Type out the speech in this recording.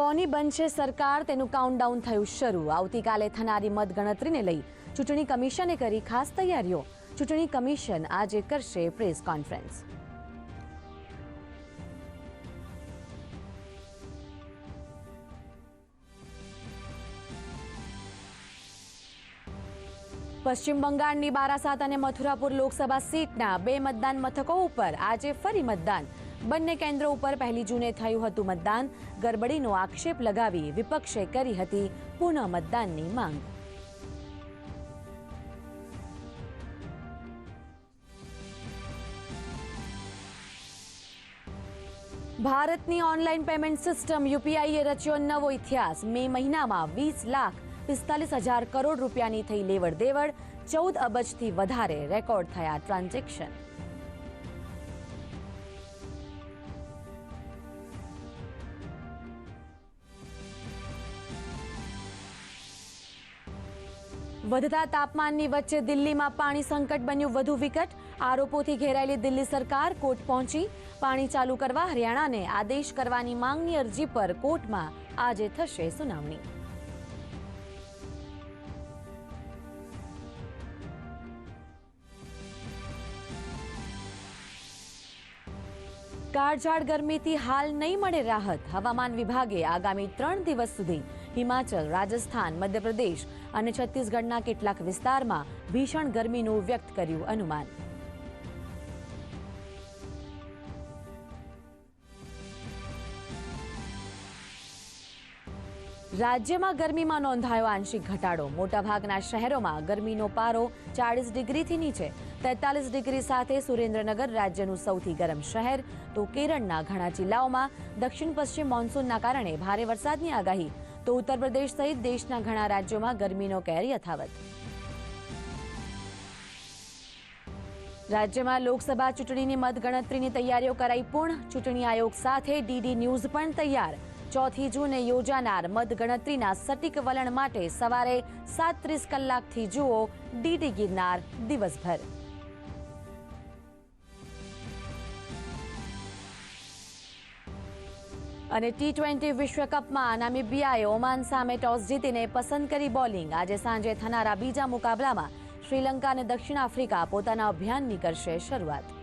કોની બનશે સરકાર? તેનું કાઉન્ટડાઉન થયું શરૂ. આવતીકાલે થનારી મતગણતરીને લઈ ચૂંટણી કમિશને કરી ખાસ તૈયારીઓ. ચૂંટણી કમિશન આજે કરશે પ્રેસ કોન્ફરન્સ પશ્ચિમ બંગાળની બારાસાત અને મથુરાપુર લોકસભા સીટના બે મતદાન મથકો ઉપર આજે ફરી મતદાન. બંને કેન્દ્રો ઉપર પહેલી જૂને થયું હતું મતદાન. ગરબડીનો આક્ષેપ લગાવી વિપક્ષે કરી હતી પુનઃ મતદાનની માંગ. ભારતની ઓનલાઈન પેમેન્ટ સિસ્ટમ યુપીઆઈએ રચ્યો નવો ઇતિહાસ. મે મહિનામાં વીસ લાખ પિસ્તાલીસ હજાર કરોડ રૂપિયાની થઈ લેવડ દેવડ. ચૌદ અબજથી વધારે રેકોર્ડ થયા ટ્રાન્ઝેક્શન. વધતા તાપમાનની વચ્ચે દિલ્હીમાં પાણી સંકટ બન્યું વધુ વિકટ. આરોપોથી ઘેરાયેલી દિલ્હી સરકાર કોર્ટ પહોંચી. પાણી ચાલુ કરવા હરિયાણાને આદેશ કરવાની માંગની અરજી પર કોર્ટમાં આજે થશે સુનાવણી. કાળઝાળ ગરમીથી હાલ નહીં મળે રાહત. હવામાન વિભાગે આગામી ત્રણ દિવસ સુધી હિમાચલ, રાજસ્થાન, મધ્યપ્રદેશ અને છત્તીસગઢના કેટલાક વિસ્તારમાં ભીષણ ગરમીનું વ્યક્ત કર્યું અનુમાન. રાજ્યમાં ગરમીમાં નોંધાયો આંશિક ઘટાડો. મોટાભાગના શહેરોમાં ગરમીનો પારો ચાળીસ ડિગ્રીથી નીચે. તેતાલીસ ડિગ્રી સાથે સુરેન્દ્રનગર રાજ્યનું સૌથી ગરમ શહેર તો કેરળના ઘણા જિલ્લાઓમાં દક્ષિણ પશ્ચિમ મોન્સૂનના કારણે ભારે વરસાદની આગાહી. તો ઉત્તર પ્રદેશ સહિત દેશના ઘણા રાજ્યોમાં ગરમીનો કેર યથાવત. રાજ્યમાં લોકસભા ચૂંટણીની મતગણતરીની તૈયારીઓ કરાઈ પૂર્ણ. ચૂંટણી આયોગ સાથે ડીડી ન્યૂઝ પણ તૈયાર. ચોથી જૂને યોજાનાર મતગણતરીના સટીક વલણ માટે સવારે સાત ત્રીસ કલાકથી જુઓ ડીડી ગિરનાર દિવસભર. અને ટી ટ્વેન્ટી વિશ્વકપમાં નામિબિયાએ ઓમાન સામે ટોસ જીતીને પસંદ કરી બોલિંગ. આજે સાંજે થનારા બીજા મુકાબલામાં શ્રીલંકા અને દક્ષિણ આફ્રિકા પોતાના અભિયાનની કરશે શરૂઆત.